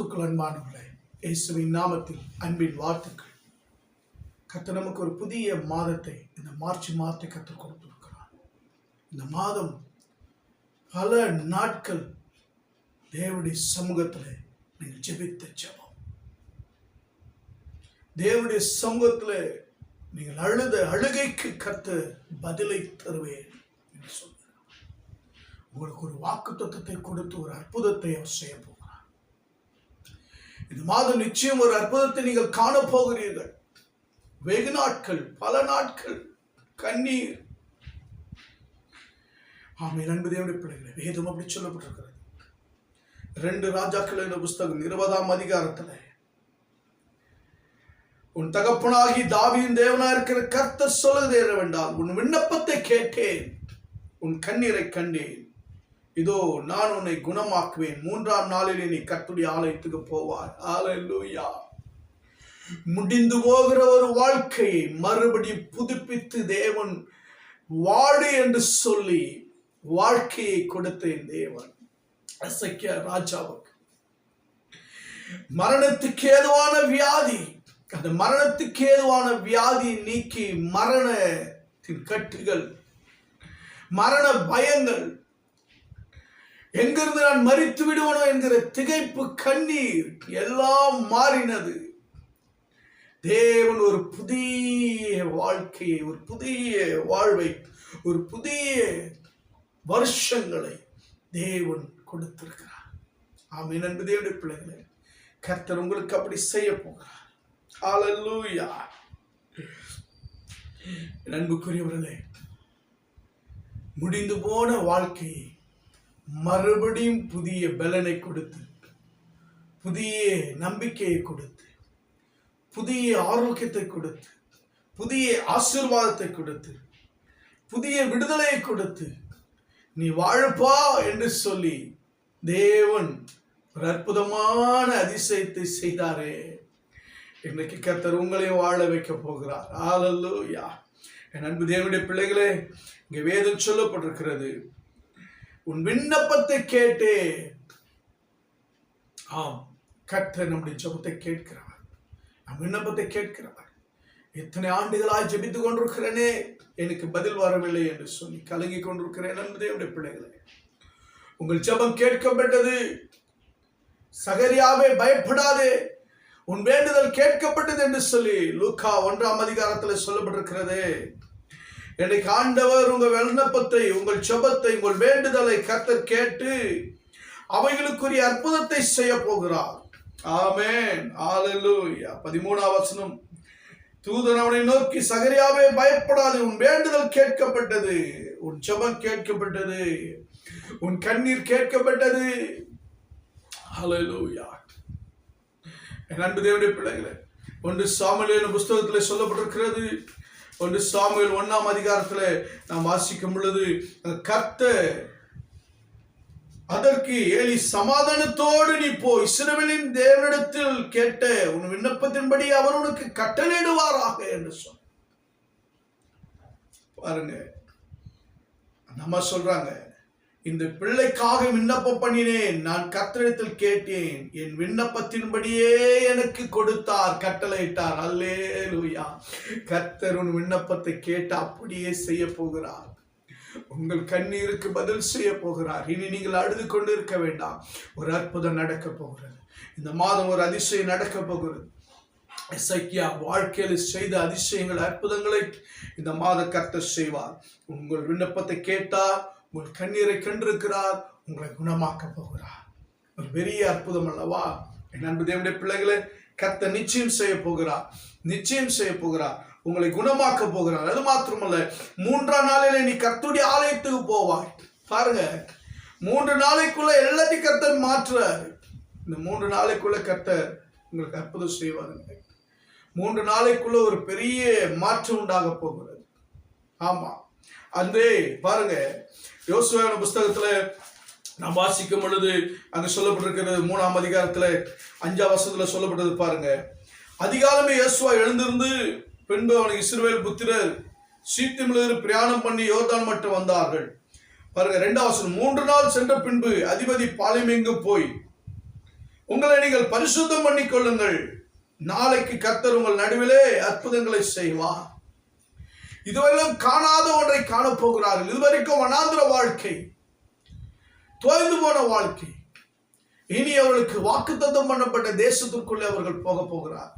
கிறிஸ்துக்கள் அன்பானவர்களே இயேசுவின் நாமத்தில் அன்பின் வாழ்த்துக்கள். கத்து நமக்கு ஒரு புதிய மாதத்தை இந்த மார்ச் மாதத்தை கற்றுக் கொடுத்திருக்கிறார். இந்த மாதம் பல நாட்கள் தேவனுடைய சமூகத்தில் நீங்கள் ஜெபித்த ஜெபம். தேவனுடைய சமூகத்தில் நீங்கள் அழுத அழுகைக்கு கத்து பதிலை தருவேன் என்று சொல்கிறார். உங்களுக்கு ஒரு வாக்கு தத்துவத்தை கொடுத்து ஒரு அற்புதத்தை அவர் செய்யப்போம் இது மாதம் நிச்சயம் ஒரு அற்புதத்தை நீங்கள் காணப் போகிறீர்கள் வெகு நாட்கள் பல நாட்கள் கண்ணீர். ஆமை நண்பதே பிள்ளைகளை வேதம் அப்படி சொல்லப்பட்டிருக்கிறது. ரெண்டு ராஜாக்கள் என்ற புஸ்தகம் இருபதாம் அதிகாரத்துல. உன் தகப்பனாகி தாவியின் தேவனா இருக்கிற கர்த்தர் சொல்லுகிறது என்னவென்றால் உன் விண்ணப்பத்தை கேட்டேன். உன் கண்ணீரை கண்டேன். இதோ நான் உன்னை குணமாக்குவேன். மூன்றாம் நாளிலே நீ கத்துடைய ஆலயத்துக்கு போவார் ஹalleluya. முடிந்து போகிற ஒரு வாழ்க்கையை மறுபடியும் புதுப்பித்து தேவன் வாடு என்று சொல்லி வாழ்க்கையை கொடுத்தேன் தேவன். அசக்கிய ராஜாவுக்கு. மரணத்துக்கு ஏதுவான வியாதி அந்த மரணத்துக்கு ஏதுவான வியாதி நீக்கி மரணத்தின் கட்டுகள் மரண பயங்கள் எங்கிருந்து நான் மறித்து விடுவனோ என்கிற திகைப்பு கண்ணீர் எல்லாம் மாறினது. தேவன் ஒரு புதிய வாழ்க்கையை ஒரு புதிய வாழ்வை ஒரு புதிய வருஷங்களை தேவன் கொடுத்திருக்கிறார். ஆமீன். அன்பு தேவனுடைய பிள்ளைகளே கர்த்தர் உங்களுக்கு அப்படி செய்ய போகிறார். ஹalleluya அன்புக்குரியவர்களே முடிந்து போன வாழ்க்கையை மறுபடியும் புதிய பலனை கொடுத்து புதிய நம்பிக்கையை கொடுத்து புதிய ஆரோக்கியத்தை கொடுத்து புதிய ஆசீர்வாதத்தை கொடுத்து புதிய விடுதலையை கொடுத்து நீ வாழப்பா என்று சொல்லி தேவன் ஒரு அற்புதமான அதிசயத்தை செய்தாரே. இன்னைக்கு கத்தர் உங்களையும் வாழ வைக்க போகிறார். ஆலல்லூயா என் அன்பு தேவனுடைய பிள்ளைகளே இங்கே வேதம் சொல்லப்பட்டிருக்கிறது. உன் விண்ணப்பத்தை கேட்டே ஆம் கற்ற நம்முடைய ஜபத்தை கேட்கிறவர். நம் விண்ணப்பத்தை கேட்கிறவர். எத்தனை ஆண்டுகளாய் ஜபித்து கொண்டிருக்கிறேனே எனக்கு பதில் வரவில்லை என்று சொல்லி கலங்கி கொண்டிருக்கிறேன் என்பதே என்னுடைய பிள்ளைகளே. உங்கள் ஜெபம் கேட்கப்பட்டது. சகரியாவே பயப்படாதே. உன் வேண்டுதல் கேட்கப்பட்டது என்று சொல்லி லூக்கா ஒன்றாம் அதிகாரத்தில் சொல்லப்பட்டிருக்கிறது. என்னைக்கு ஆண்டவர் உங்கள் விண்ணப்பத்தை உங்கள் செபத்தை உங்கள் வேண்டுதலை கத்த கேட்டு அவைகளுக்குரிய அற்புதத்தை செய்ய போகிறார். ஆமேன். ஹalleluya. பதிமூணாம் வசனம். தூதன் அவனை நோக்கி சகரியாவே பயப்படாது உன் வேண்டுதல் கேட்கப்பட்டது. உன் செபம் கேட்கப்பட்டது. உன் கண்ணீர் கேட்கப்பட்டது. ஹalleluya. என் அன்பு தேவடைய பிள்ளைகளை ஒன்று சாமுவேல் புஸ்தகத்தில் சொல்லப்பட்டிருக்கிறது. ஒன்று சாமுவேல் ஒன்றாம் அதிகாரத்தில் நாம் வாசிக்கும் பொழுது கர்த்த அதற்கு ஏலி சமாதானத்தோடு நீ போ. இஸ்ரவேலின் தேவனிடத்தில் கேட்ட உன் விண்ணப்பத்தின்படி அவர் உனக்கு கட்டளையிடுவாராக என்று சொன்ன பாருங்க நம்ம சொல்றாங்க இந்த பிள்ளைக்காக விண்ணப்பம் பண்ணினேன். நான் கத்திரத்தில் கேட்டேன். என் விண்ணப்பத்தின்படியே எனக்கு கொடுத்தார். கட்டளையிட்டார். அல்லேலூயா. கத்தர் உன் விண்ணப்பத்தை கேட்டு அப்படியே செய்ய போகிறார். உங்கள் கண்ணீருக்கு பதில் செய்ய போகிறார். இனி நீங்கள் அழுது கொண்டு இருக்க வேண்டாம். ஒரு அற்புதம் நடக்க போகிறது. இந்த மாதம் ஒரு அதிசயம் நடக்க போகிறது. இசைக்கியா வாழ்க்கையில் செய்த அதிசயங்கள் அற்புதங்களை இந்த மாத கர்த்தர் செய்வார். உங்கள் விண்ணப்பத்தை கேட்டால் உங்கள் கண்ணீரை கண்டிருக்கிறார் உங்களை குணமாக்க போகிறார். ஒரு பெரிய அற்புதம் அல்லவா? என் அன்பு தேவனுடைய பிள்ளைகளை கத்த நிச்சயம் செய்ய போகிறார். நிச்சயம் செய்ய போகிறார். உங்களை குணமாக்க போகிறார். அது மாத்திரமல்ல மூன்றாம் நாளில நீ கர்த்துடைய ஆலயத்துக்கு போவாய். பாருங்க மூன்று நாளைக்குள்ள எல்லாத்தையும் கர்த்தர் மாற்றுறாரு. இந்த மூன்று நாளைக்குள்ள கர்த்தர் உங்களுக்கு அற்புதம் செய்வாருங்க. மூன்று நாளைக்குள்ள ஒரு பெரிய மாற்றம் உண்டாக போகிறது. ஆமா. அன்றே பாருங்க யோசுவான புஸ்தகத்துல நாம் வாசிக்கும் பொழுது அங்க சொல்லப்பட்டிருக்கிறது மூணாம் அதிகாரத்துல அஞ்சாம் வருஷத்துல சொல்லப்பட்டது பாருங்க. அதிகாலமே யோசுவா எழுந்திருந்து பின்பு அவனுக்கு இஸ்ரவேல் புத்திரர் சீத்திமிலிருந்து பிரயாணம் பண்ணி யோர்தான் மட்டும் வந்தார்கள். பாருங்க ரெண்டாவது மூன்று நாள் சென்ற பின்பு அதிபதி பாலிமெங்கு போய் உங்களை நீங்கள் பரிசுத்தம் பண்ணி கொள்ளுங்கள் நாளைக்கு கத்தர் உங்கள் நடுவிலே அற்புதங்களை செய்வார். இதுவரையிலும் காணாத ஒன்றை காணப்போகிறார்கள். இதுவரைக்கும் வனாந்திர வாழ்க்கை தொய்ந்து போன வாழ்க்கை. இனி அவர்களுக்கு வாக்குத்தத்தம் பண்ணப்பட்ட தேசத்திற்குள்ளே அவர்கள் போக போகிறார்.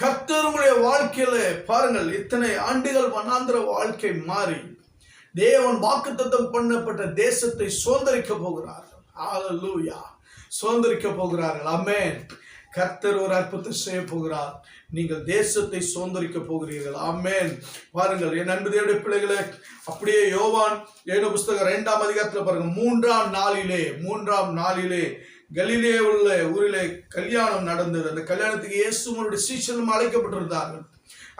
கர்த்தருடைய வாழ்க்கையில பாருங்கள் இத்தனை ஆண்டுகள் வனாந்திர வாழ்க்கை மாறி தேவன் வாக்குத்தத்தம் பண்ணப்பட்ட தேசத்தை சுதந்திரிக்க போகிறார்கள். ஹalleluya சுதந்திரிக்க போகிறார்கள். ஆமென் கர்த்தர் ஒரு அற்புதம் செய்ய போகிறார். நீங்கள் தேசத்தை சுதந்திரிக்க போகிறீர்கள். ஆமேன். பாருங்கள் என் அன்பு தேவடைய பிள்ளைகளே அப்படியே யோவான் ஏழு புஸ்தகம் இரண்டாம் அதிகாரத்தில் பாருங்க. மூன்றாம் நாளிலே மூன்றாம் நாளிலே கலிலே உள்ள ஊரிலே கல்யாணம் நடந்தது. அந்த கல்யாணத்துக்கு இயேசுவனுடைய சீசனும் அழைக்கப்பட்டிருந்தார்கள்.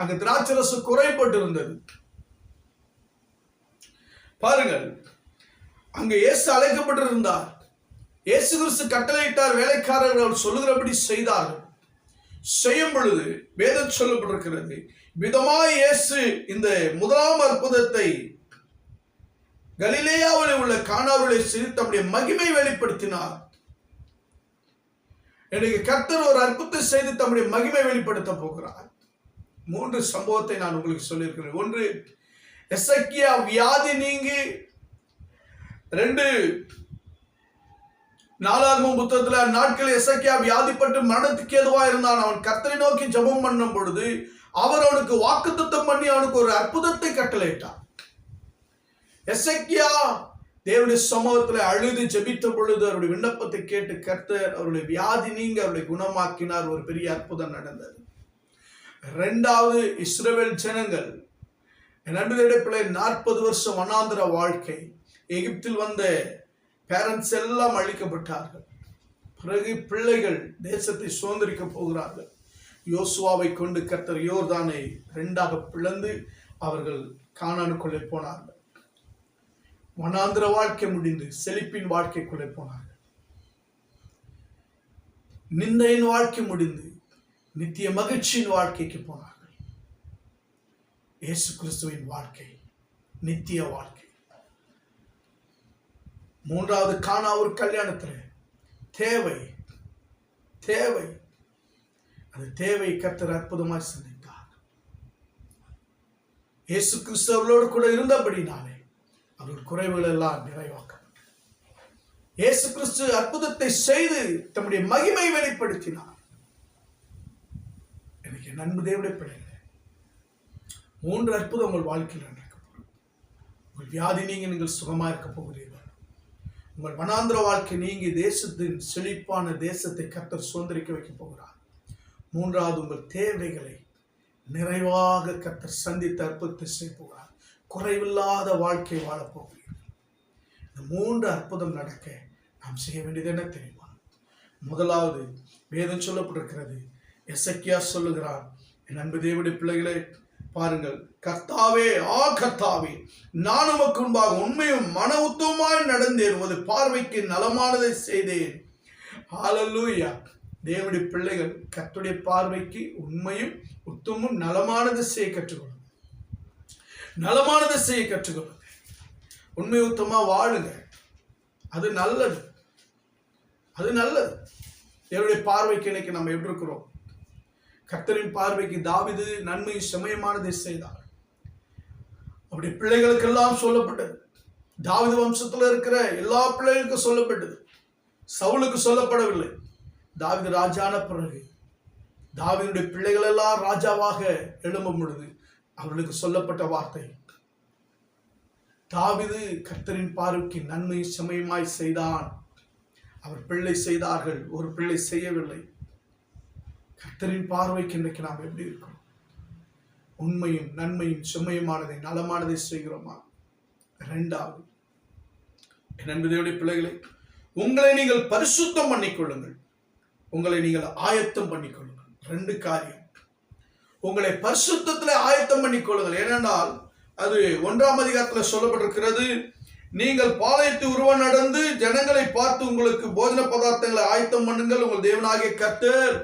அங்கு திராட்சரசு குறைப்பட்டிருந்தது பாருங்கள் அங்க இயேசு அழைக்கப்பட்டிருந்தார். இயேசு கிறிஸ்து கட்டளையிட்டார் வேலைக்காரர்கள் சொல்லுகிறபடி செய்தார்கள் செய்யும் பொழுது வேதம் சொல்லப்பட்டிருக்கிறது விதமாய் இயேசு இந்த முதலாம் அற்புதத்தை கலிலேயாவில் உள்ள காணாவிலே செய்து தம்முடைய மகிமை வெளிப்படுத்தினார். எனக்கு கர்த்தர் ஒரு அற்புதத்தை செய்து தம்முடைய மகிமை வெளிப்படுத்த போகிறார். மூன்று சம்பவத்தை நான் உங்களுக்கு சொல்லியிருக்கிறேன். ஒன்று எசக்கியா வியாதி நீங்கி ரெண்டு நாலாகமும் புத்தகத்துல நாட்கள் எசக்கியா வியாதிப்பட்டு மரணத்துக்கு ஏதுவா இருந்தான். அவன் கர்த்தரை நோக்கி ஜெபம் பண்ணும் பொழுது அவர் அவனுக்கு வாக்குத்தத்தம் பண்ணி அவனுக்கு ஒரு அற்புதத்தை கட்டளையிட்டார் எசக்கியா தேவனுடைய சமூகத்தில் அழுது ஜெபித்த பொழுது அவருடைய விண்ணப்பத்தை கேட்டு கர்த்தர் அவருடைய வியாதி நீங்க அவருடைய குணமாக்கினார். ஒரு பெரிய அற்புதம் நடந்தது. ரெண்டாவது இஸ்ரேல் ஜனங்கள். என் பிள்ளை நாற்பது வருஷம் வனாந்திர வாழ்க்கை. எகிப்தில் வந்த பேரண்ட்ஸ் எல்லாம் அழிக்கப்பட்டார்கள். பிறகு பிள்ளைகள் தேசத்தை சுதந்திரிக்க போகிறார்கள். யோசுவாவை கொண்டு கர்த்தர் யோர்தானை ரெண்டாக பிளந்து அவர்கள் கானானுக்குள்ளே போனார்கள். வனாந்திர வாழ்க்கை முடிந்து செழிப்பின் வாழ்க்கைக்குள்ளே போனார்கள். நிந்தையின் வாழ்க்கை முடிந்து நித்திய மகிழ்ச்சியின் வாழ்க்கைக்கு போனார்கள். இயேசு கிறிஸ்துவின் வாழ்க்கை நித்திய வாழ்க்கை. மூன்றாவது காணா ஒரு கல்யாணத்தில். தேவை. தேவை. அந்த தேவை கத்தர் அற்புதமாய் சந்தித்தார். இயேசு கிறிஸ்தவர்களோடு கூட இருந்தபடினாலே அவர்கள் குறைவுகள் எல்லாம் நிறைவாக்கப்பட்டது இயேசு கிறிஸ்து அற்புதத்தை செய்து தம்முடைய மகிமை வெளிப்படுத்தினார். எனக்கு என் அன்பு தேவடைய பிள்ளைகளே மூன்று அற்புதம் உங்கள் வாழ்க்கையில் நடக்கப்படும் உங்கள் வியாதி நீங்க நீங்கள் சுகமா இருக்க போகிறீர்கள். உங்கள் வனாந்திர வாழ்க்கை நீங்கி தேசத்தின் செழிப்பான தேசத்தை கத்தர் சுதந்திரிக்க வைக்க போகிறார். மூன்றாவது உங்கள் தேவைகளை நிறைவாக கத்தர் சந்தித்து அற்புதத்தை செய்ய போகிறார். குறைவில்லாத வாழ்க்கை வாழப் இந்த மூன்று அற்புதம் நடக்க நாம் செய்ய வேண்டியது என்ன தெரியுமா? முதலாவது வேதம் சொல்லப்பட்டிருக்கிறது. எசக்கியா சொல்லுகிறார் என் அன்பு தேவனுடைய பிள்ளைகளே பாருங்கள் கர்த்தாவே ஆ கர்த்தாவே நான் உமக்கு முன்பாக உண்மையும் மன உத்தமமாய் நடந்தேன். உமது பார்வைக்கு நலமானதை செய்தேன். ஹalleluya தேவனுடைய பிள்ளைகள் கத்துடைய பார்வைக்கு உண்மையும் உத்தமும் நலமானது செய்ய கற்றுக்கொள்ளும். நலமானதை செய்ய கற்றுக்கொள்ளுங்க உண்மை உத்தமா வாழுங்க. அது நல்லது. அது நல்லது. என்னுடைய பார்வைக்கு இன்னைக்கு நம்ம எப்படி இருக்கிறோம்? கர்த்தரின் பார்வைக்கு தாவிது நன்மை செமயமானதை செய்தார். அப்படி பிள்ளைகளுக்கெல்லாம் சொல்லப்பட்டது. தாவிது வம்சத்தில் இருக்கிற எல்லா பிள்ளைகளுக்கும் சொல்லப்பட்டது. சவுலுக்கு சொல்லப்படவில்லை. தாவிது ராஜான பிறகு தாவிதுடைய பிள்ளைகள் எல்லாம் ராஜாவாக எழும்பும் பொழுது அவர்களுக்கு சொல்லப்பட்ட வார்த்தை தாவிது கர்த்தரின் பார்வைக்கு நன்மை சமயமாய் செய்தான். அவர் பிள்ளை செய்தார்கள் ஒரு பிள்ளை செய்யவில்லை. கத்தரின் பார்வைக்கு இன்றைக்கு நாம் எப்படி இருக்கிறோம்? உண்மையும் நன்மையும் செம்மையுமானதை நலமானதை செய்கிறோமா? ரெண்டாவது நண்பதையுடைய பிள்ளைகளை உங்களை நீங்கள் பரிசுத்தம் பண்ணிக்கொள்ளுங்கள். உங்களை நீங்கள் ஆயத்தம் பண்ணிக்கொள்ளுங்கள். ரெண்டு காரியம். உங்களை பரிசுத்தத்தில் ஆயத்தம் பண்ணிக்கொள்ளுங்கள். ஏனென்றால் அது ஒன்றாம் அதிகாரத்தில் சொல்லப்பட்டிருக்கிறது நீங்கள் பாளையத்து உருவம் நடந்து ஜனங்களை பார்த்து உங்களுக்கு போஜன பதார்த்தங்களை ஆயத்தம் பண்ணுங்கள். உங்கள் தேவனாகிய கத்தர்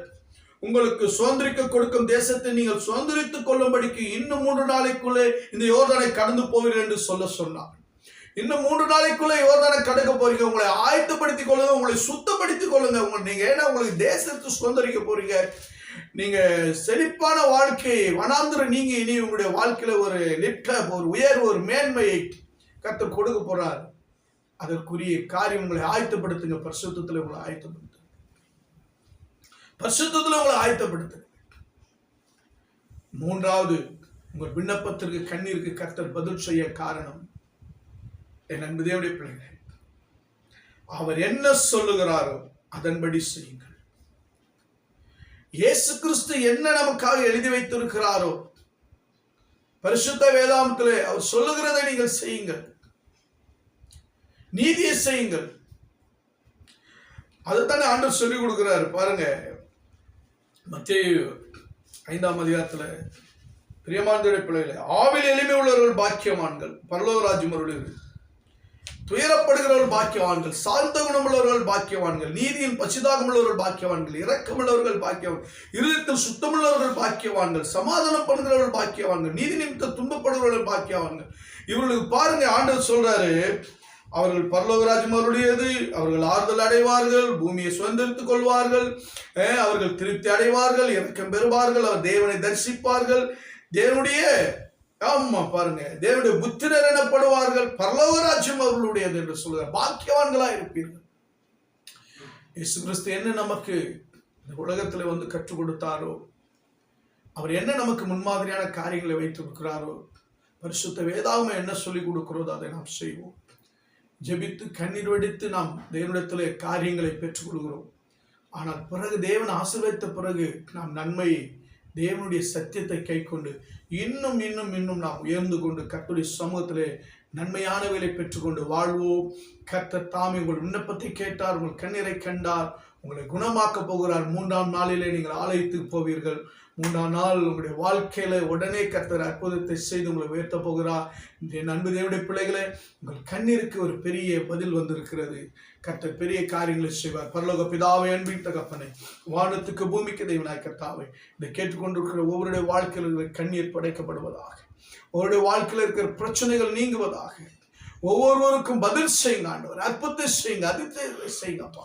உங்களுக்கு சுதந்திரிக்க கொடுக்கும் தேசத்தை நீங்கள் சுதந்திரித்துக் கொள்ளும்படிக்கு இன்னும் மூன்று நாளைக்குள்ளே இந்த யோர்தானை கடந்து போவீர்கள் என்று சொல்ல சொன்னார். இன்னும் மூன்று நாளைக்குள்ளே யோர்தானை கடக்க போறீங்க. உங்களை ஆயத்தப்படுத்திக் கொள்ளுங்க உங்களை சுத்தப்படுத்திக் கொள்ளுங்க. உங்க நீங்க ஏன்னா உங்களுக்கு தேசத்தை சுதந்திரிக்க போறீங்க. நீங்க செழிப்பான வாழ்க்கையை வனாந்திர நீங்க இனி உங்களுடைய வாழ்க்கையில ஒரு லிப்டப் ஒரு உயர்வு ஒரு மேன்மையை கர்த்தர் கொடுக்க போறார். அதற்குரிய காரியம் உங்களை ஆயத்தப்படுத்துங்க. பரிசுத்தத்துல உங்களை ஆயத்தப்படுத்துங்க. பரிசுத்தத்தில் உங்களை ஆயத்தப்படுத்துங்க மூன்றாவது உங்கள் விண்ணப்பத்திற்கு கண்ணீருக்கு கர்த்தர் பதில் செய்ய காரணம் என் அன்புதேவுடைய பிள்ளைகள். அவர் என்ன சொல்லுகிறாரோ அதன்படி செய்யுங்கள். இயேசு கிறிஸ்து என்ன நமக்காக எழுதி வைத்திருக்கிறாரோ பரிசுத்த வேதாந்தத்திலே அவர் சொல்லுகிறதை நீங்கள் செய்யுங்கள். நீதியை செய்யுங்கள். அதுதானே ஆண்டவர் சொல்லிக் கொடுக்கிறாரு. பாருங்க மத்திய ஐந்தாம் அதிகாரத்துல பிரியமான்களுடைய பிள்ளைகளை ஆவில் எளிமை உள்ளவர்கள் பாக்கியவான்கள் பரலோகராஜ்யம் அருளியது. துயரப்படுகிறவர்கள் பாக்கியவான்கள் சாந்த குணமுள்ளவர்கள் பாக்கியவான்கள் நீதியின் பசிதாகமுள்ளவர்கள் பாக்கியவான்கள் இரக்கமுள்ளவர்கள் பாக்கியவான் இருதயத்தில் சுத்தமுள்ளவர்கள் பாக்கியவான்கள் சமாதானம் பண்ணுகிறவர்கள் பாக்கியவான்கள் நீதி நிமித்த துன்பப்படுகிறவர்கள் பாக்கியவான்கள். இவர்களுக்கு பாருங்க ஆண்டவர் சொல்றாரு அவர்கள் பரலோகராஜ்யம் அவருடையது அவர்கள் ஆறுதல் அடைவார்கள் பூமியை சுதந்திரித்துக் கொள்வார்கள். அஹ், அவர்கள் திருப்தி அடைவார்கள் இறக்கம் பெறுவார்கள் அவர் தேவனை தரிசிப்பார்கள். தேவனுடைய ஆமா பாருங்க தேவனுடைய புத்திரர் எனப்படுவார்கள். பரலோகராஜ்யம் அவர்களுடையது என்று சொல்கிறார் பாக்கியவான்களா இருப்பீர்கள். இயேசு கிறிஸ்து என்ன நமக்கு இந்த உலகத்துல வந்து கற்றுக் கொடுத்தாரோ? அவர் என்ன நமக்கு முன்மாதிரியான காரியங்களை வைத்திருக்கிறாரோ? பரிசுத்த வேதாகமம் என்ன சொல்லிக் கொடுக்கிறதோ அதை நாம் செய்வோம். ஜெபித்து கண்ணீர் வடித்து நாம் தேவனிடத்திலே காரியங்களை பெற்றுக்கொள்கிறோம். ஆனால் பிறகு தேவன் ஆசீர்வதித்த பிறகு நாம் நன்மையை தேவனுடைய சத்தியத்தை கைக்கொண்டு இன்னும் இன்னும் இன்னும் நாம் உயர்ந்து கொண்டு கர்த்தருடைய சமூகத்திலே நன்மையானவைகளை பெற்றுக்கொண்டு வாழ்வோம். கர்த்தர் தாமே உங்கள் விண்ணப்பத்தை கேட்டார் உங்கள் கண்ணீரை கண்டார் உங்களை குணமாக்கப் போகிறார். மூன்றாம் நாளிலே நீங்கள் ஆலயத்துக்கு போவீர்கள். மூன்றாம் நாள் உங்களுடைய வாழ்க்கையில உடனே கத்தர் அற்புதத்தை செய்து உங்களை உயர்த்த போகிறார். என் நண்பு தேவடைய பிள்ளைகளே உங்கள் கண்ணீருக்கு ஒரு பெரிய பதில் வந்திருக்கிறது. கர்த்தர் பெரிய காரியங்களை செய்வார். பரலோக பிதாவை அன்பின் தகப்பனை வானத்துக்கு பூமிக்கு தெய்வனாய் கர்த்தாவை இதை கேட்டுக்கொண்டிருக்கிற ஒவ்வொருடைய வாழ்க்கையில் இருக்கிற கண்ணீர் படைக்கப்படுவதாக ஒவ்வொருடைய வாழ்க்கையில் இருக்கிற பிரச்சனைகள் நீங்குவதாக ஒவ்வொருவருக்கும் பதில் செய்யுங்க ஆண்டவர் அற்புதத்தை செய்யுங்க அதிர்ஷ்டத்தை செய்யுங்கப்பா.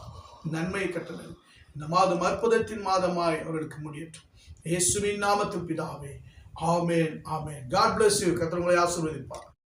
நன்மை கட்டணம் இந்த மாதம் அற்புதத்தின் மாதமாய் அவர்களுக்கு முடியட்டும். இயேசுவின் நாமத்தில் பிதாவே. ஆமேன் ஆமேன். காட் பிளஸ் யூ கர்த்தர் ஆசீர்வதிப்பார்.